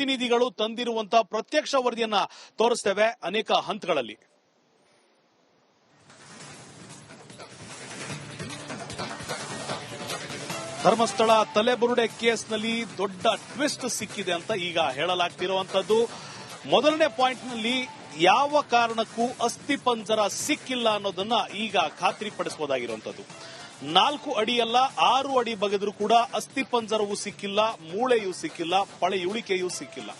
ಪ್ರತಿನಿಧಿಗಳು ತಂದಿರುವಂತಹ ಪ್ರತ್ಯಕ್ಷ ವರದಿಯನ್ನ ತೋರಿಸ್ತೇವೆ ಅನೇಕ ಹಂತಗಳಲ್ಲಿ. ಧರ್ಮಸ್ಥಳ ತಲೆಬುರುಡೆ ಕೇಸ್ನಲ್ಲಿ ದೊಡ್ಡ ಟ್ವಿಸ್ಟ್ ಸಿಕ್ಕಿದೆ ಅಂತ ಈಗ ಹೇಳಲಾಗ್ತಿರುವಂತದ್ದು. ಮೊದಲನೇ ಪಾಯಿಂಟ್ನಲ್ಲಿ ಯಾವ ಕಾರಣಕ್ಕೂ ಅಸ್ಥಿಪಂಜರ ಸಿಕ್ಕಿಲ್ಲ ಅನ್ನೋದನ್ನ ಈಗ ಖಾತ್ರಿಪಡಿಸಬಹುದಾಗಿರುವಂತದ್ದು ನಾಲ್ಕು ಅಡಿಯಲ್ಲ ಆರು ಅಡಿ ಬಗೆದರೂ ಕೂಡ ಅಸ್ಥಿಪಂಜರವೂ ಸಿಕ್ಕಿಲ್ಲ, ಮೂಳೆಯೂ ಸಿಕ್ಕಿಲ್ಲ, ಪಳೆಯುಳಿಕೆಯೂ ಸಿಕ್ಕಿಲ್ಲ.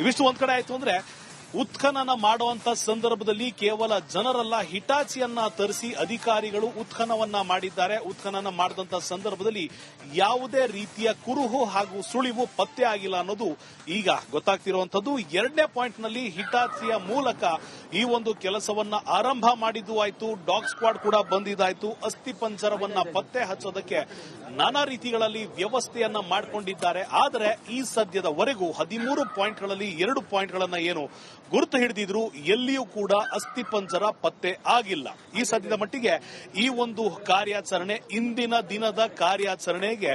ಇವಿಷ್ಟು ಒಂದ್ ಕಡೆ ಆಯ್ತು ಅಂದ್ರೆ ಉತ್ಖನನ ಮಾಡುವಂತ ಸಂದರ್ಭದಲ್ಲಿ ಕೇವಲ ಜನರಲ್ಲ, ಹಿಟಾಚಿಯನ್ನ ತರಿಸಿ ಅಧಿಕಾರಿಗಳು ಉತ್ಖನವನ್ನ ಮಾಡಿದ್ದಾರೆ. ಉತ್ಖನನ ಮಾಡಿದಂತ ಸಂದರ್ಭದಲ್ಲಿ ಯಾವುದೇ ರೀತಿಯ ಕುರುಹು ಹಾಗೂ ಸುಳಿವು ಪತ್ತೆ ಆಗಿಲ್ಲ ಅನ್ನೋದು ಈಗ ಗೊತ್ತಾಗ್ತಿರುವಂತದ್ದು ಎರಡನೇ ಪಾಯಿಂಟ್ನಲ್ಲಿ ಹಿಟಾಚಿಯ ಮೂಲಕ ಈ ಒಂದು ಕೆಲಸವನ್ನ ಆರಂಭ ಮಾಡಿದ್ದು ಆಯ್ತು. ಡಾಗ್ ಸ್ಕ್ವಾಡ್ ಕೂಡ ಬಂದಿದ್ದಾಯ್ತು. ಅಸ್ಥಿ ಪಂಜರವನ್ನ ಪತ್ತೆ ಹಚ್ಚೋದಕ್ಕೆ ನಾನಾ ರೀತಿಗಳಲ್ಲಿ ವ್ಯವಸ್ಥೆಯನ್ನ ಮಾಡಿಕೊಂಡಿದ್ದಾರೆ. ಆದರೆ ಈ ಸದ್ಯದವರೆಗೂ ಹದಿಮೂರು ಪಾಯಿಂಟ್ಗಳಲ್ಲಿ ಎರಡು ಪಾಯಿಂಟ್ಗಳನ್ನ ಏನು ಗುರುತು ಹಿಡಿದಿದ್ರು ಎಲ್ಲಿಯೂ ಕೂಡ ಅಸ್ಥಿ ಪಂಜರ ಪತ್ತೆ ಆಗಿಲ್ಲ. ಈ ಸದ್ಯದ ಮಟ್ಟಿಗೆ ಈ ಒಂದು ಕಾರ್ಯಾಚರಣೆ, ಇಂದಿನ ದಿನದ ಕಾರ್ಯಾಚರಣೆಗೆ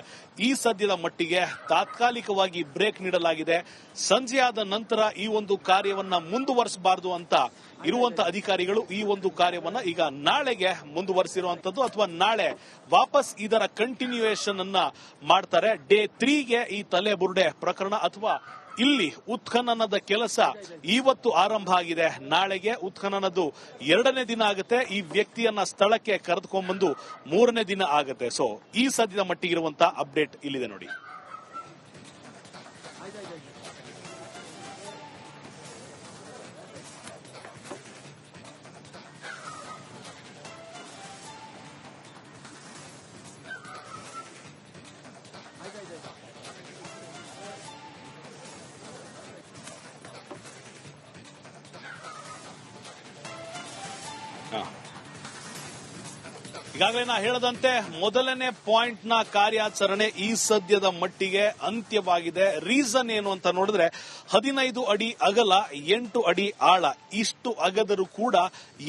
ಈ ಸದ್ಯದ ಮಟ್ಟಿಗೆ ತಾತ್ಕಾಲಿಕವಾಗಿ ಬ್ರೇಕ್ ನೀಡಲಾಗಿದೆ. ಸಂಜೆಯಾದ ನಂತರ ಈ ಒಂದು ಕಾರ್ಯವನ್ನ ಮುಂದುವರಿಸಬಾರದು ಅಂತ ಇರುವಂತಹ ಅಧಿಕಾರಿಗಳು ಈ ಒಂದು ಕಾರ್ಯವನ್ನ ಈಗ ನಾಳೆಗೆ ಮುಂದುವರಿಸಿರುವಂತದ್ದು ಅಥವಾ ನಾಳೆ ವಾಪಸ್ ಇದರ ಕಂಟಿನ್ಯೂಯೇಷನ್ ಅನ್ನ ಮಾಡ್ತಾರೆ. ಡೇ ತ್ರೀಗೆ ಈ ತಲೆ ಬುರುಡೆ ಪ್ರಕರಣ ಅಥವಾ ಇಲ್ಲಿ ಉತ್ಖನನದ ಕೆಲಸ ಇವತ್ತು ಆರಂಭ ಆಗಿದೆ. ನಾಳೆಗೆ ಉತ್ಖನನದ್ದು ಎರಡನೇ ದಿನ ಆಗುತ್ತೆ. ಈ ವ್ಯಕ್ತಿಯನ್ನ ಸ್ಥಳಕ್ಕೆ ಕರೆದುಕೊಂಡ್ಬಂದು ಮೂರನೇ ದಿನ ಆಗುತ್ತೆ. ಸೊ ಈ ಸದ್ಯದ ಮಟ್ಟಿಗಿರುವಂತಹ ಅಪ್ಡೇಟ್ ಇಲ್ಲಿದೆ ನೋಡಿ. ಈಗಾಗಲೇ ನಾ ಹೇಳದಂತೆ ಮೊದಲನೇ ಪಾಯಿಂಟ್ನ ಕಾರ್ಯಾಚರಣೆ ಈ ಸದ್ಯದ ಮಟ್ಟಿಗೆ ಅಂತ್ಯವಾಗಿದೆ. ರೀಸನ್ ಏನು ಅಂತ ನೋಡಿದ್ರೆ ಹದಿನೈದು ಅಡಿ ಅಗಲ, ಎಂಟು ಅಡಿ ಆಳ, ಇಷ್ಟು ಅಗದರೂ ಕೂಡ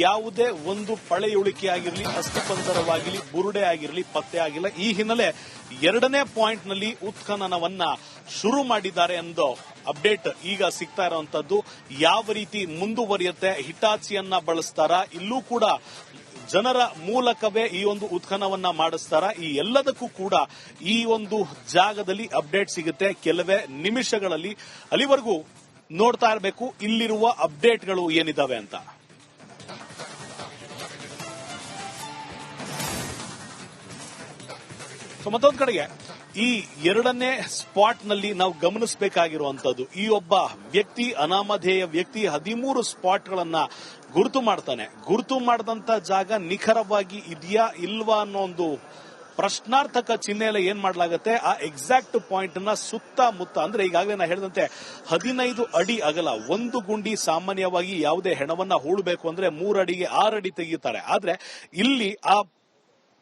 ಯಾವುದೇ ಒಂದು ಪಳೆಯುಳಿಕೆ ಆಗಿರಲಿ ಅಸ್ಥಿಪಂಜರವಾಗಿರಲಿ, ಬುರುಡೆ ಆಗಿರಲಿ, ಪತ್ತೆ ಆಗಿಲ್ಲ. ಈ ಹಿನ್ನೆಲೆ ಎರಡನೇ ಪಾಯಿಂಟ್ನಲ್ಲಿ ಉತ್ಖನನವನ್ನ ಶುರು ಮಾಡಿದ್ದಾರೆ ಎಂದು ಅಪ್ಡೇಟ್ ಈಗ ಸಿಗ್ತಾ ಇರುವಂತದ್ದು. ಯಾವ ರೀತಿ ಮುಂದುವರಿಯುತ್ತೆ, ಹಿಟಾಚಿಯನ್ನ ಬಳಸ್ತಾರ, ಇಲ್ಲೂ ಕೂಡ ಜನರ ಮೂಲಕವೇ ಈ ಒಂದು ಉತ್ಖನವನ್ನ ಮಾಡಿಸ್ತಾರ. ಈ ಎಲ್ಲದಕ್ಕೂ ಕೂಡ ಈ ಒಂದು ಜಾಗದಲ್ಲಿ ಅಪ್ಡೇಟ್ ಸಿಗುತ್ತೆ. ಕೆಲವೇ ನಿಮಿಷಗಳಲ್ಲಿ ಅಲ್ಲಿವರೆಗೂ ನೋಡ್ತಾ ಇರಬೇಕು. ಇಲ್ಲಿರುವ ಅಪ್ಡೇಟ್ಗಳು ಏನಿದಾವೆ ಅಂತ. ಮತ್ತೊಂದು ಕಡೆಗೆ ಈ ಎರಡನೇ ಸ್ಪಾಟ್ನಲ್ಲಿ ನಾವು ಗಮನಿಸಬೇಕಾಗಿರುವಂತದ್ದು, ಈ ಒಬ್ಬ ವ್ಯಕ್ತಿ, ಅನಾಮಧೇಯ ವ್ಯಕ್ತಿ ಹದಿಮೂರು ಸ್ಪಾಟ್ ಗಳನ್ನ ಗುರುತು ಮಾಡ್ತಾನೆ. ಗುರುತು ಮಾಡಿದಂತ ಜಾಗ ನಿಖರವಾಗಿ ಇದೆಯಾ ಇಲ್ವಾ ಅನ್ನೋ ಒಂದು ಪ್ರಶ್ನಾರ್ಥಕ ಚಿಹ್ನೆಯಲ್ಲಿ ಏನ್ ಮಾಡಲಾಗುತ್ತೆ? ಆ ಎಕ್ಸಾಕ್ಟ್ ಪಾಯಿಂಟ್ನ ಸುತ್ತಮುತ್ತ, ಅಂದ್ರೆ ಈಗಾಗಲೇ ನಾ ಹೇಳಿದಂತೆ ಹದಿನೈದು ಅಡಿ ಅಗಲ, ಒಂದು ಗುಂಡಿ ಸಾಮಾನ್ಯವಾಗಿ ಯಾವುದೇ ಹೆಣವನ್ನ ಹೂಳಬೇಕು ಅಂದ್ರೆ ಮೂರಡಿಗೆ ಅಡಿಗೆ ಆರು ಅಡಿ ತೆಗಿತಾರೆ. ಆದ್ರೆ ಇಲ್ಲಿ ಆ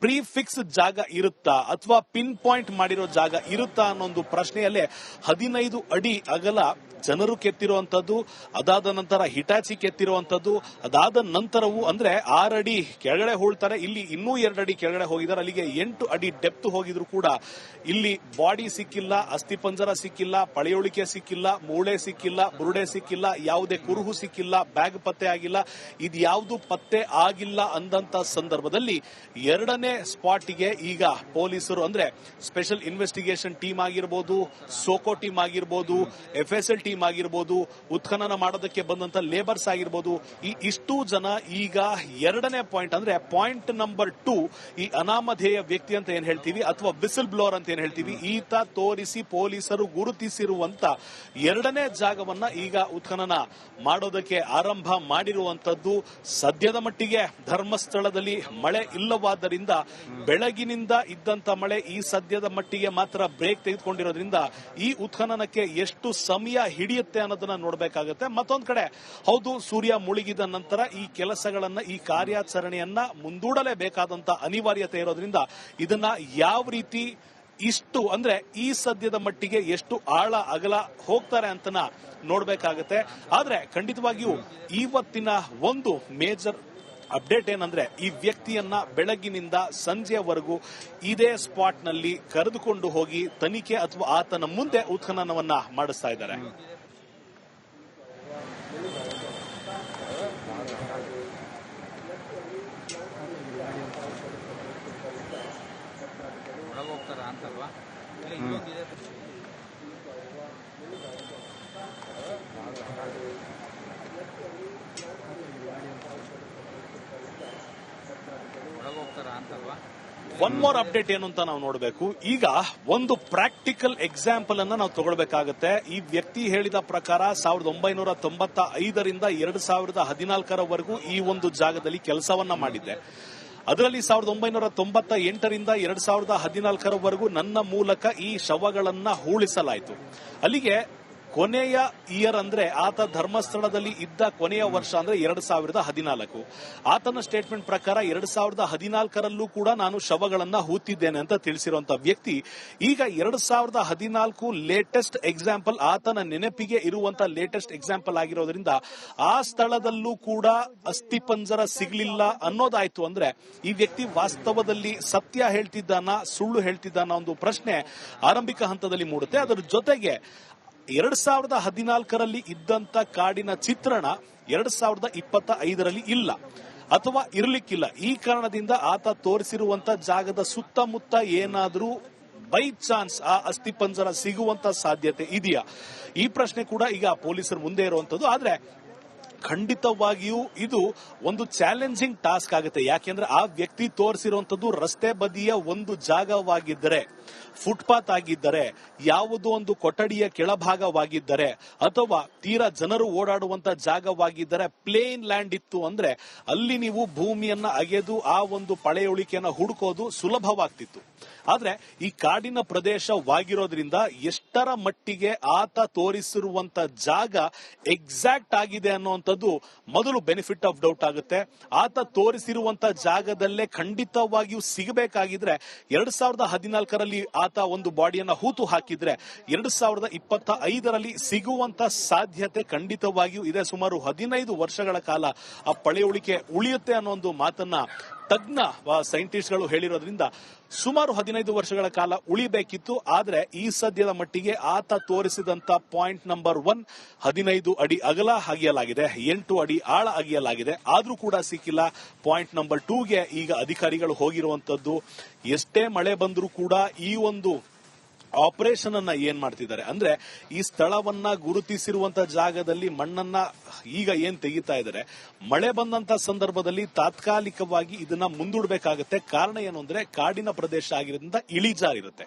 ಪ್ರೀ ಫಿಕ್ಸ್ ಜಾಗ ಇರುತ್ತಾ ಅಥವಾ ಪಿನ್ ಪಾಯಿಂಟ್ ಮಾಡಿರೋ ಜಾಗ ಇರುತ್ತಾ ಅನ್ನೋ ಒಂದು ಪ್ರಶ್ನೆಯಲ್ಲೇ ಹದಿನೈದು ಅಡಿ ಅಗಲ ಜನರು ಕೆತ್ತಿರುವಂತದ್ದು ಅದಾದ ನಂತರ ಹಿಟಾಚಿ ಕೆತ್ತಿರುವಂತದ್ದು ಅದಾದ ನಂತರವೂ ಅಂದ್ರೆ ಆರಡಿ ಕೆಳಗಡೆ ಹೋಳ್ತಾರೆ ಇಲ್ಲಿ ಇನ್ನೂ ಎರಡು ಅಡಿ ಕೆಳಗಡೆ ಹೋಗಿದ್ದಾರೆ, ಅಲ್ಲಿಗೆ ಎಂಟು ಅಡಿ ಡೆಪ್ತ್ ಹೋಗಿದ್ರು ಕೂಡ ಇಲ್ಲಿ ಬಾಡಿ ಸಿಕ್ಕಿಲ್ಲ ಅಸ್ಥಿಪಂಜರ ಸಿಕ್ಕಿಲ್ಲ, ಪಳೆಯುಳಿಕೆ ಸಿಕ್ಕಿಲ್ಲ, ಮೂಳೆ ಸಿಕ್ಕಿಲ್ಲ, ಬುರುಡೆ ಸಿಕ್ಕಿಲ್ಲ, ಯಾವುದೇ ಕುರುಹು ಸಿಕ್ಕಿಲ್ಲ, ಬ್ಯಾಗ್ ಪತ್ತೆ ಆಗಿಲ್ಲ, ಇದು ಯಾವುದು ಪತ್ತೆ ಆಗಿಲ್ಲ ಅಂದಂತ ಸಂದರ್ಭದಲ್ಲಿ ಎರಡನೇ ಸ್ಪಾಟ್ಗೆ ಈಗ ಪೊಲೀಸರು ಅಂದ್ರೆ ಸ್ಪೆಷಲ್ ಇನ್ವೆಸ್ಟಿಗೇಷನ್ ಟೀಮ್ ಆಗಿರ್ಬೋದು ಸೋಕೋ ಟೀಮ್ ಆಗಿರ್ಬೋದು ಎಫ್ಎಸ್ಎಲ್ ಆಗಿರ್ಬೋದು, ಉತ್ಖನನ ಮಾಡೋದಕ್ಕೆ ಬಂದಂತ ಲೇಬರ್ಸ್ ಆಗಿರ್ಬೋದು, ಈ ಇಷ್ಟು ಜನ ಈಗ ಎರಡನೇ ಪಾಯಿಂಟ್ ಅಂದ್ರೆ ಪಾಯಿಂಟ್ ನಂಬರ್ ಟೂ ಈ ಅನಾಮಧೇಯ ವ್ಯಕ್ತಿ ಅಂತ ಏನ್ ಹೇಳ್ತೀವಿ, ಅಥವಾ ವಿಸಿಲ್ ಬ್ಲೋರ್ ಅಂತ ಏನ್ ಹೇಳ್ತೀವಿ, ಈತ ತೋರಿಸಿ ಪೊಲೀಸರು ಗುರುತಿಸಿರುವಂತ ಎರಡನೇ ಜಾಗವನ್ನ ಈಗ ಉತ್ಖನನ ಮಾಡೋದಕ್ಕೆ ಆರಂಭ ಮಾಡಿರುವಂತದ್ದು ಸದ್ಯದ ಮಟ್ಟಿಗೆ ಧರ್ಮಸ್ಥಳದಲ್ಲಿ ಮಳೆ ಇಲ್ಲವಾದ್ದರಿಂದ ಬೆಳಗಿನಿಂದ ಇದ್ದಂತ ಮಳೆ ಈ ಸದ್ಯದ ಮಟ್ಟಿಗೆ ಮಾತ್ರ ಬ್ರೇಕ್ ತೆಗೆದುಕೊಂಡಿರೋದ್ರಿಂದ ಈ ಉತ್ಖನನಕ್ಕೆ ಎಷ್ಟು ಸಮಯ ಹಿಡಿಯುತ್ತೆ ಅನ್ನೋದನ್ನ ನೋಡಬೇಕಾಗುತ್ತೆ. ಮತ್ತೊಂದು ಕಡೆ, ಹೌದು, ಸೂರ್ಯ ಮುಳುಗಿದ ನಂತರ ಈ ಕೆಲಸಗಳನ್ನ, ಈ ಕಾರ್ಯಾಚರಣೆಯನ್ನ ಮುಂದೂಡಲೇಬೇಕಾದಂತ ಅನಿವಾರ್ಯತೆ ಇರೋದ್ರಿಂದ ಇದನ್ನ ಯಾವ ರೀತಿ ಇಷ್ಟು, ಅಂದ್ರೆ ಈ ಸದ್ಯದ ಮಟ್ಟಿಗೆ ಎಷ್ಟು ಆಳ, ಅಗಲ ಹೋಗ್ತಾರೆ ಅಂತನ ನೋಡ್ಬೇಕಾಗತ್ತೆ. ಆದ್ರೆ ಖಂಡಿತವಾಗಿಯೂ ಇವತ್ತಿನ ಒಂದು ಮೇಜರ್ ಅಪ್ಡೇಟ್ ಏನಂದ್ರೆ ಈ ವ್ಯಕ್ತಿಯನ್ನ ಬೆಳಗಿನಿಂದ ಸಂಜೆಯವರೆಗೂ ಇದೇ ಸ್ಪಾಟ್ನಲ್ಲಿ ಕರೆದುಕೊಂಡು ಹೋಗಿ ತನಿಖೆ ಅಥವಾ ಆತನ ಮುಂದೆ ಉತ್ಖನನವನ್ನ ಮಾಡಿಸ್ತಾ ಇದ್ದಾರೆ. ಅಂತಲ್ವಾ ಇಲ್ಲ ಇನ್ನೊಂದಿದೆ ಒಳಗೆ ಹೋಗ್ತಾರ ಅಂತಲ್ವಾ ಒನ್ ಮೋರ್ ಅಪ್ಡೇಟ್ ಏನು ಅಂತ ನಾವು ನೋಡಬೇಕು. ಈಗ ಒಂದು ಪ್ರಾಕ್ಟಿಕಲ್ ಎಕ್ಸಾಂಪಲ್ ಅನ್ನ ನಾವು ತಗೊಳ್ಬೇಕಾಗತ್ತೆ. ಈ ವ್ಯಕ್ತಿ ಹೇಳಿದ ಪ್ರಕಾರ ಸಾವಿರದ ಒಂಬೈನೂರ ತೊಂಬತ್ತ ಐದರಿಂದ ಎರಡು ಸಾವಿರದ ಹದಿನಾಲ್ಕರವರೆಗೂ ಈ ಒಂದು ಜಾಗದಲ್ಲಿ ಕೆಲಸವನ್ನ ಮಾಡಿದ್ದೆ. ಅದರಲ್ಲಿ ಸಾವಿರದ ಒಂಬೈನೂರ ತೊಂಬತ್ತ ಎಂಟರಿಂದ ಎರಡ್ ಸಾವಿರದ ಹದಿನಾಲ್ಕರವರೆಗೂ ನನ್ನ ಮೂಲಕ ಈ ಶವಗಳನ್ನ ಹೂಳಿಸಲಾಯಿತು. ಅಲ್ಲಿಗೆ ಕೊನೆಯ ಇಯರ್ ಅಂದ್ರೆ ಆತ ಧರ್ಮಸ್ಥಳದಲ್ಲಿ ಇದ್ದ ಕೊನೆಯ ವರ್ಷ ಅಂದ್ರೆ ಎರಡ್ ಸಾವಿರದ ಹದಿನಾಲ್ಕು. ಆತನ ಸ್ಟೇಟ್ಮೆಂಟ್ ಪ್ರಕಾರ ಎರಡ್ ಸಾವಿರದ ಹದಿನಾಲ್ಕರಲ್ಲೂ ಕೂಡ ನಾನು ಶವಗಳನ್ನ ಹೂತಿದ್ದೇನೆ ಅಂತ ತಿಳಿಸಿರುವಂತ ವ್ಯಕ್ತಿ, ಈಗ ಎರಡ್ ಸಾವಿರದ ಹದಿನಾಲ್ಕು ಲೇಟೆಸ್ಟ್ ಎಕ್ಸಾಂಪಲ್ ಆತನ ನೆನಪಿಗೆ ಇರುವಂತ ಲೇಟೆಸ್ಟ್ ಎಕ್ಸಾಂಪಲ್ ಆಗಿರೋದ್ರಿಂದ ಆ ಸ್ಥಳದಲ್ಲೂ ಕೂಡ ಅಸ್ಥಿಪಂಜರ ಸಿಗ್ಲಿಲ್ಲ ಅನ್ನೋದಾಯ್ತು ಅಂದ್ರೆ ಈ ವ್ಯಕ್ತಿ ವಾಸ್ತವದಲ್ಲಿ ಸತ್ಯ ಹೇಳ್ತಿದ್ದಾನ ಸುಳ್ಳು ಹೇಳ್ತಿದ್ದಾನ ಒಂದು ಪ್ರಶ್ನೆ ಆರಂಭಿಕ ಹಂತದಲ್ಲಿ ಮೂಡುತ್ತೆ. ಅದರ ಜೊತೆಗೆ ಎರಡ್ ಸಾವಿರದ ಹದಿನಾಲ್ಕರಲ್ಲಿ ಇದ್ದಂತ ಕಾಡಿನ ಚಿತ್ರಣ ಎರಡ್ ಸಾವಿರದ ಇಪ್ಪತ್ತ ಐದರಲ್ಲಿ ಇಲ್ಲ ಅಥವಾ ಇರಲಿಕ್ಕಿಲ್ಲ. ಈ ಕಾರಣದಿಂದ ಆತ ತೋರಿಸಿರುವಂತ ಜಾಗದ ಸುತ್ತಮುತ್ತ ಏನಾದರೂ ಬೈ ಚಾನ್ಸ್ ಆ ಅಸ್ಥಿಪಂಜರ ಸಿಗುವಂತ ಸಾಧ್ಯತೆ ಇದೆಯಾ? ಈ ಪ್ರಶ್ನೆ ಕೂಡ ಈಗ ಪೊಲೀಸರ ಮುಂದೆ ಇರುವಂತದ್ದು. ಆದ್ರೆ ಖಂಡಿತವಾಗಿಯೂ ಇದು ಒಂದು ಚಾಲೆಂಜಿಂಗ್ ಟಾಸ್ಕ್ ಆಗುತ್ತೆ. ಯಾಕೆಂದ್ರೆ ಆ ವ್ಯಕ್ತಿ ತೋರಿಸಿರುವಂತದ್ದು ರಸ್ತೆ ಬದಿಯ ಒಂದು ಜಾಗವಾಗಿದ್ದರೆ ಫುಟ್ಪಾತ್ ಆಗಿದ್ದರೆ, ಯಾವುದೋ ಒಂದು ಕೊಠಡಿಯ ಕೆಳಭಾಗವಾಗಿದ್ದರೆ, ಅಥವಾ ತೀರಾ ಜನರು ಓಡಾಡುವಂತ ಜಾಗವಾಗಿದ್ದರೆ ಪ್ಲೇನ್ ಲ್ಯಾಂಡ್ ಇತ್ತು ಅಂದ್ರೆ ಅಲ್ಲಿ ನೀವು ಭೂಮಿಯನ್ನ ಅಗೆದು ಆ ಒಂದು ಪಳೆಯುಳಿಕೆಯನ್ನ ಹುಡುಕೋದು ಸುಲಭವಾಗ್ತಿತ್ತು. ಆದ್ರೆ ಈ ಕಾಡಿನ ಪ್ರದೇಶವಾಗಿರೋದ್ರಿಂದ ಎಷ್ಟರ ಮಟ್ಟಿಗೆ ಆತ ತೋರಿಸಿರುವಂತ ಜಾಗ ಎಕ್ಸಾಕ್ಟ್ ಆಗಿದೆ ಅನ್ನುವಂಥದ್ದು ಮೊದಲು ಬೆನಿಫಿಟ್ ಆಫ್ ಡೌಟ್ ಆಗುತ್ತೆ. ಆತ ತೋರಿಸಿರುವಂತ ಜಾಗದಲ್ಲೇ ಖಂಡಿತವಾಗಿಯೂ ಸಿಗಬೇಕಾಗಿದ್ರೆ ಎರಡ್ ಸಾವಿರದ ಹದಿನಾಲ್ಕರಲ್ಲಿ ಆತ ಒಂದು ಬಾಡಿಯನ್ನ ಹೂತು ಹಾಕಿದ್ರೆ ಎರಡ್ ಸಾವಿರದ ಇಪ್ಪತ್ತ ಐದರಲ್ಲಿ ಸಿಗುವಂತ ಸಾಧ್ಯತೆ ಖಂಡಿತವಾಗಿಯೂ ಇದೆ. ಸುಮಾರು ಹದಿನೈದು ವರ್ಷಗಳ ಕಾಲ ಆ ಪಳೆಯುಳಿಕೆ ಉಳಿಯುತ್ತೆ ಅನ್ನೋ ಒಂದು ಮಾತನ್ನ ತಜ್ಞ ಸೈಂಟಿಸ್ಟ್ಗಳು ಹೇಳಿರೋದ್ರಿಂದ ಸುಮಾರು ಹದಿನೈದು ವರ್ಷಗಳ ಕಾಲ ಉಳಿಬೇಕಿತ್ತು, ಆದರೆ ಈ ಸದ್ಯದ ಮಟ್ಟಿಗೆ ಆತ ತೋರಿಸಿದಂತ ಪಾಯಿಂಟ್ ನಂಬರ್ ಒನ್ ಹದಿನೈದು ಅಡಿ ಅಗಲ ಅಗಿಯಲಾಗಿದೆ, ಎಂಟು ಅಡಿ ಆಳ ಅಗಿಯಲಾಗಿದೆ. ಆದ್ರೂ ಕೂಡ ಸಿಕ್ಕಿಲ್ಲ. ಪಾಯಿಂಟ್ ನಂಬರ್ ಟೂಗೆ ಈಗ ಅಧಿಕಾರಿಗಳು ಹೋಗಿರುವಂತದ್ದು, ಎಷ್ಟೇ ಮಳೆ ಬಂದರೂ ಕೂಡ ಈ ಒಂದು ಆಪರೇಷನ್ ಅನ್ನ ಏನ್ ಮಾಡ್ತಿದ್ದಾರೆ? ಅಂದ್ರೆ ಈ ಸ್ಥಳವನ್ನ ಗುರುತಿಸಿರುವಂತಹ ಜಾಗದಲ್ಲಿ ಮಣ್ಣನ್ನ ಈಗ ಏನ್ ತೆಗಿತಾ ಇದ್ದಾರೆ? ಮಳೆ ಬಂದಂತ ಸಂದರ್ಭದಲ್ಲಿ ತಾತ್ಕಾಲಿಕವಾಗಿ ಇದನ್ನ ಮುಂದೂಡಬೇಕಾಗತ್ತೆ. ಕಾರಣ ಏನು ಅಂದ್ರೆ ಕಾಡಿನ ಪ್ರದೇಶ ಆಗಿರೋದ್ರಿಂದ ಇಳಿಜಾರಿರುತ್ತೆ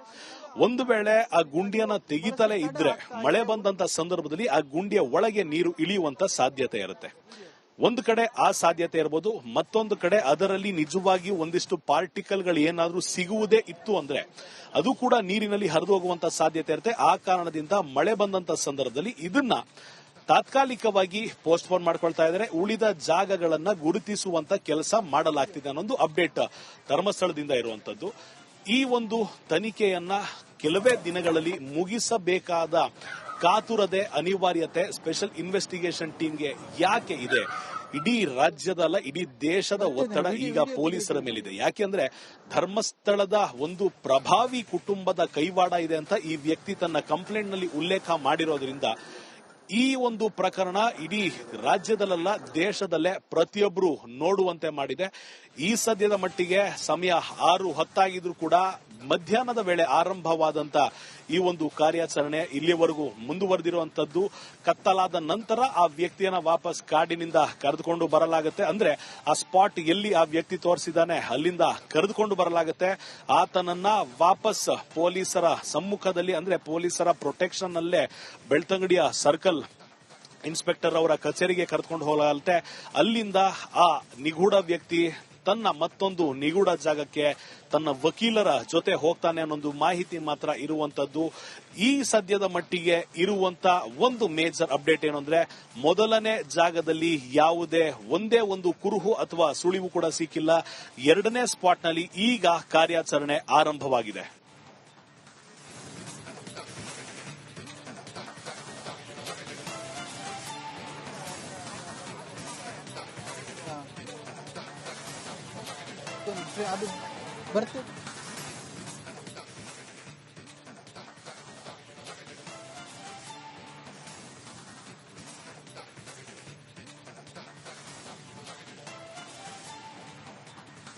ಒಂದು ವೇಳೆ ಆ ಗುಂಡಿಯನ್ನ ತೆಗಿತಲೇ ಇದ್ರೆ ಮಳೆ ಬಂದಂತ ಸಂದರ್ಭದಲ್ಲಿ ಆ ಗುಂಡಿಯ ಒಳಗೆ ನೀರು ಇಳಿಯುವಂತ ಸಾಧ್ಯತೆ ಇರುತ್ತೆ. ಒಂದು ಕಡೆ ಆ ಸಾಧ್ಯತೆ ಇರಬಹುದು ಮತ್ತೊಂದು ಕಡೆ ಅದರಲ್ಲಿ ನಿಜವಾಗಿ ಒಂದಿಷ್ಟು ಪಾರ್ಟಿಕಲ್ಗಳು ಏನಾದರೂ ಸಿಗುವುದೇ ಇತ್ತು ಅಂದ್ರೆ ಅದು ಕೂಡ ನೀರಿನಲ್ಲಿ ಹರಿದು ಹೋಗುವಂತ ಸಾಧ್ಯತೆ ಇರುತ್ತೆ. ಆ ಕಾರಣದಿಂದ ಮಳೆ ಬಂದಂತ ಸಂದರ್ಭದಲ್ಲಿ ಇದನ್ನ ತಾತ್ಕಾಲಿಕವಾಗಿ ಪೋಸ್ಟ್ಪೋನ್ ಮಾಡ್ಕೊಳ್ತಾ ಇದ್ದಾರೆ. ಉಳಿದ ಜಾಗಗಳನ್ನ ಗುರುತಿಸುವಂತ ಕೆಲಸ ಮಾಡಲಾಗ್ತಿದೆ ಅನ್ನೋದು ಅಪ್ಡೇಟ್ ಧರ್ಮಸ್ಥಳದಿಂದ ಇರುವಂತದ್ದು. ಈ ಒಂದು ತನಿಖೆಯನ್ನ ಕೆಲವೇ ದಿನಗಳಲ್ಲಿ ಮುಗಿಸಬೇಕಾದ ಕಾತುರದೆ ಅನಿವಾರ್ಯತೆ ಸ್ಪೆಷಲ್ ಇನ್ವೆಸ್ಟಿಗೇಷನ್ ಟೀಮ್ಗೆ ಯಾಕೆ ಇದೆ? ಇಡೀ ರಾಜ್ಯದಲ್ಲ ಇಡೀ ದೇಶದ ಒತ್ತಡ ಈಗ ಪೊಲೀಸರ ಮೇಲಿದೆ. ಯಾಕೆಂದ್ರೆ ಧರ್ಮಸ್ಥಳದ ಒಂದು ಪ್ರಭಾವಿ ಕುಟುಂಬದ ಕೈವಾಡ ಇದೆ ಅಂತ ಈ ವ್ಯಕ್ತಿ ತನ್ನ ಕಂಪ್ಲೇಂಟ್ನಲ್ಲಿ ಉಲ್ಲೇಖ ಮಾಡಿರೋದ್ರಿಂದ ಈ ಒಂದು ಪ್ರಕರಣ ಇಡೀ ರಾಜ್ಯದಲ್ಲ ದೇಶದಲ್ಲೇ ಪ್ರತಿಯೊಬ್ಬರು ನೋಡುವಂತೆ ಮಾಡಿದೆ. ಈ ಸದ್ಯದ ಮಟ್ಟಿಗೆ ಸಮಯ ಆರು ಹತ್ತಾಗಿದ್ರು ಕೂಡ ಮಧ್ಯಾಹ್ನದ ವೇಳೆ ಆರಂಭವಾದಂತ ಈ ಒಂದು ಕಾರ್ಯಾಚರಣೆ ಇಲ್ಲಿವರೆಗೂ ಮುಂದುವರೆದಿರುವಂತದ್ದು ಕತ್ತಲಾದ ನಂತರ ಆ ವ್ಯಕ್ತಿಯನ್ನ ವಾಪಸ್ ಕಾಡಿನಿಂದ ಕರೆದುಕೊಂಡು ಬರಲಾಗುತ್ತೆ. ಅಂದ್ರೆ ಆ ಸ್ಪಾಟ್ ಎಲ್ಲಿ ಆ ವ್ಯಕ್ತಿ ತೋರಿಸಿದಾನೆ ಅಲ್ಲಿಂದ ಕರೆದುಕೊಂಡು ಬರಲಾಗುತ್ತೆ. ಆತನನ್ನ ವಾಪಸ್ ಪೊಲೀಸರ ಸಮ್ಮುಖದಲ್ಲಿ, ಅಂದ್ರೆ ಪೊಲೀಸರ ಪ್ರೊಟೆಕ್ಷನ್ ಅಲ್ಲೇ ಬೆಳ್ತಂಗಡಿಯ ಸರ್ಕಲ್ ಇನ್ಸ್ಪೆಕ್ಟರ್ ಅವರ ಕಚೇರಿಗೆ ಕರೆದುಕೊಂಡು ಹೋಗಲಾಗುತ್ತೆ. ಅಲ್ಲಿಂದ ಆ ನಿಗೂಢ ವ್ಯಕ್ತಿ ತನ್ನ ಮತ್ತೊಂದು ನಿಗೂಢ ಜಾಗಕ್ಕೆ ತನ್ನ ವಕೀಲರ ಜೊತೆ ಹೋಗ್ತಾನೆ ಅನ್ನೊಂದು ಮಾಹಿತಿ ಮಾತ್ರ ಇರುವಂತದ್ದು. ಈ ಸದ್ಯದ ಮಟ್ಟಿಗೆ ಇರುವಂತ ಒಂದು ಮೇಜರ್ ಅಪ್ಡೇಟ್ ಏನು ಮೊದಲನೇ ಜಾಗದಲ್ಲಿ ಯಾವುದೇ ಒಂದೇ ಒಂದು ಕುರುಹು ಅಥವಾ ಸುಳಿವು ಕೂಡ ಸಿಕ್ಕಿಲ್ಲ. ಎರಡನೇ ಸ್ಪಾಟ್ನಲ್ಲಿ ಈಗ ಕಾರ್ಯಾಚರಣೆ ಆರಂಭವಾಗಿದೆ. ಬಿಟ್ರೆ ಅದು ಬರ್ತದೆ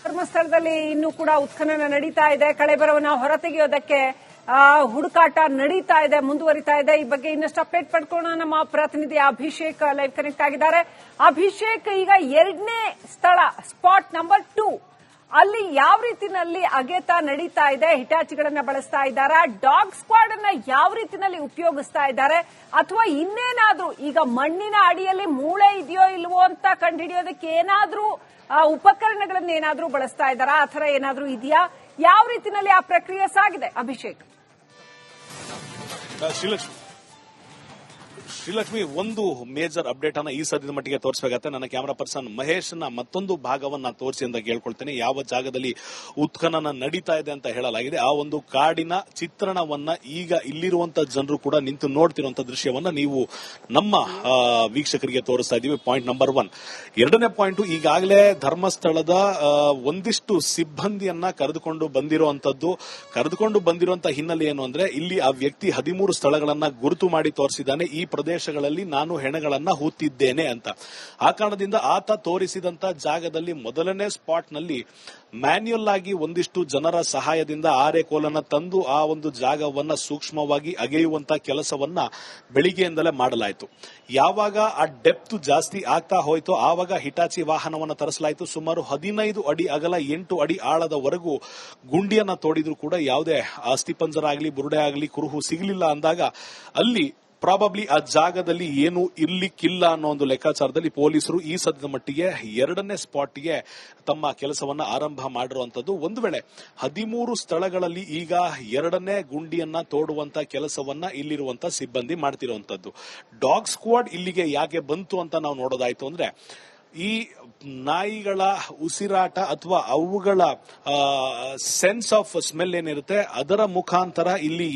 ಧರ್ಮಸ್ಥಳದಲ್ಲಿ ಇನ್ನೂ ಕೂಡ ಉತ್ಖನನ ನಡೀತಾ ಇದೆ. ಕಳೆಬರವನ್ನ ಹೊರತೆಗೆಯೋದಕ್ಕೆ ಹುಡುಕಾಟ ನಡೀತಾ ಇದೆ, ಮುಂದುವರಿತಾ ಇದೆ. ಈ ಬಗ್ಗೆ ಇನ್ನಷ್ಟು ಅಪ್ಡೇಟ್ ಪಡ್ಕೋಣ ನಮ್ಮ ಪ್ರತಿನಿಧಿ ಅಭಿಷೇಕ್ ಲೈವ್ ಕನೆಕ್ಟ್ ಆಗಿದ್ದಾರೆ. ಅಭಿಷೇಕ್ ಈಗ ಎರಡನೇ ಸ್ಥಳ ಸ್ಪಾಟ್ ನಂಬರ್ ಟೂ ಅಲ್ಲಿ ಯಾವ ರೀತಿನಲ್ಲಿ ಅಗೆತ ನಡೀತಾ ಇದೆ, ಹಿಟಾಚಿಗಳನ್ನ ಬಳಸ್ತಾ ಇದ್ದಾರೆ, ಡಾಗ್ ಸ್ಕ್ವಾಡ್ ಅನ್ನ ಯಾವ ರೀತಿನಲ್ಲಿ ಉಪಯೋಗಿಸ್ತಾ ಇದ್ದಾರೆ, ಅಥವಾ ಇನ್ನೇನಾದ್ರೂ, ಈಗ ಮಣ್ಣಿನ ಅಡಿಯಲ್ಲಿ ಮೂಳೆ ಇದೆಯೋ ಇಲ್ವೋ ಅಂತ ಕಂಡುಹಿಡಿಯೋದಕ್ಕೆ ಏನಾದ್ರೂ ಉಪಕರಣಗಳನ್ನ ಏನಾದ್ರೂ ಬಳಸ್ತಾ ಇದ್ದಾರಾ, ಆ ಥರ ಏನಾದ್ರೂ ಇದೆಯಾ? ಯಾವ ರೀತಿನಲ್ಲಿ ಆ ಪ್ರಕ್ರಿಯೆ ಸಾಗಿದೆ? ಅಭಿಷೇಕ್. ಶ್ರೀಲಕ್ಷ್ಮಿ. ಶ್ರೀಲಕ್ಷ್ಮಿ ಒಂದು ಮೇಜರ್ ಅಪ್ಡೇಟ್ ಅನ್ನ ಈ ಸದ್ಯದ ಮಟ್ಟಿಗೆ ತೋರಿಸಬೇಕಾಗತ್ತೆ. ನನ್ನ ಕ್ಯಾಮರಾ ಪರ್ಸನ್ ಮಹೇಶ್ನ ಮತ್ತೊಂದು ಭಾಗವನ್ನ ತೋರಿಸಿ ಅಂತ ಕೇಳ್ಕೊಳ್ತೇನೆ. ಯಾವ ಜಾಗದಲ್ಲಿ ಉತ್ಖನನ ನಡೀತಾ ಇದೆ ಅಂತ ಹೇಳಲಾಗಿದೆ. ಆ ಒಂದು ಕಾಡಿನ ಚಿತ್ರಣವನ್ನ ಈಗ ಇಲ್ಲಿರುವಂತ ಜನರು ಕೂಡ ನಿಂತು ನೋಡ್ತಿರುವಂತ ದೃಶ್ಯವನ್ನ ನೀವು ನಮ್ಮ ವೀಕ್ಷಕರಿಗೆ ತೋರಿಸ್ತಾ ಇದೀವಿ ಪಾಯಿಂಟ್ ನಂಬರ್ ಒನ್ ಎರಡನೇ ಪಾಯಿಂಟ್ ಈಗಾಗಲೇ ಧರ್ಮಸ್ಥಳದ ಒಂದಿಷ್ಟು ಸಿಬ್ಬಂದಿಯನ್ನ ಕರೆದುಕೊಂಡು ಬಂದಿರುವಂತದ್ದು. ಕರೆದುಕೊಂಡು ಬಂದಿರುವಂತಹ ಹಿನ್ನೆಲೆ ಏನು ಅಂದ್ರೆ, ಇಲ್ಲಿ ಆ ವ್ಯಕ್ತಿ ಹದಿಮೂರು ಸ್ಥಳಗಳನ್ನ ಗುರುತು ಮಾಡಿ ತೋರಿಸಿದ್ದಾನೆ. ಈ ಪ್ರದೇಶಗಳಲ್ಲಿ ನಾನು ಹೆಣಗಳನ್ನ ಹೂತಿದ್ದೇನೆ ಅಂತ. ಆ ಕಾರಣದಿಂದ ಆತ ತೋರಿಸಿದಂತ ಜಾಗದಲ್ಲಿ ಮೊದಲನೇ ಸ್ಪಾಟ್ನಲ್ಲಿ ಮ್ಯಾನ್ಯುಯಲ್ ಆಗಿ ಒಂದಿಷ್ಟು ಜನರ ಸಹಾಯದಿಂದ ಆರೆ ಕೋಲನ್ನ ತಂದು ಆ ಒಂದು ಜಾಗವನ್ನ ಸೂಕ್ಷ್ಮವಾಗಿ ಅಗೆಯುವಂತ ಕೆಲಸವನ್ನ ಬೆಳಿಗ್ಗೆಯಿಂದಲೇ ಮಾಡಲಾಯಿತು. ಯಾವಾಗ ಆ ಡೆಪ್ತ್ ಜಾಸ್ತಿ ಆಗ್ತಾ ಹೋಯ್ತು ಆವಾಗ ಹಿಟಾಚಿ ವಾಹನವನ್ನ ತರಿಸಲಾಯಿತು. ಸುಮಾರು ಹದಿನೈದು ಅಡಿ ಅಗಲ, ಎಂಟು ಅಡಿ ಆಳದವರೆಗೂ ಗುಂಡಿಯನ್ನ ತೋಡಿದ್ರು ಕೂಡ ಯಾವುದೇ ಅಸ್ಥಿಪಂಜರ ಆಗಲಿ ಬುರುಡೆ ಆಗಲಿ, ಕುರುಹು ಸಿಗಲಿಲ್ಲ ಅಂದಾಗ ಅಲ್ಲಿ ಪ್ರಾಬಬ್ಲಿ ಆ ಜಾಗದಲ್ಲಿ ಏನು ಇರ್ಲಿಕ್ಕಿಲ್ಲ ಅನ್ನೋ ಒಂದು ಲೆಕ್ಕಾಚಾರದಲ್ಲಿ ಪೊಲೀಸರು ಈ ಸದ್ಯದ ಮಟ್ಟಿಗೆ ಎರಡನೇ ಸ್ಪಾಟ್ಗೆ ತಮ್ಮ ಕೆಲಸವನ್ನ ಆರಂಭ ಮಾಡಿರುವಂತದ್ದು ಒಂದು ವೇಳೆ ಹದಿಮೂರು ಸ್ಥಳಗಳಲ್ಲಿ ಈಗ ಎರಡನೇ ಗುಂಡಿಯನ್ನ ತೋಡುವಂತ ಕೆಲಸವನ್ನ ಇಲ್ಲಿರುವಂತ ಸಿಬ್ಬಂದಿ ಮಾಡ್ತಿರುವಂತದ್ದು ಡಾಗ್ ಸ್ಕ್ವಾಡ್ ಇಲ್ಲಿಗೆ ಯಾಕೆ ಬಂತು ಅಂತ ನಾವು ನೋಡೋದಾಯ್ತು ಅಂದ್ರೆ, ಈ ನಾಯಿಗಳ ಉಸಿರಾಟ ಅಥವಾ ಅವುಗಳ ಸೆನ್ಸ್ ಆಫ್ ಸ್ಮೆಲ್ ಏನಿರುತ್ತೆ ಅದರ ಮುಖಾಂತರ ಇಲ್ಲಿ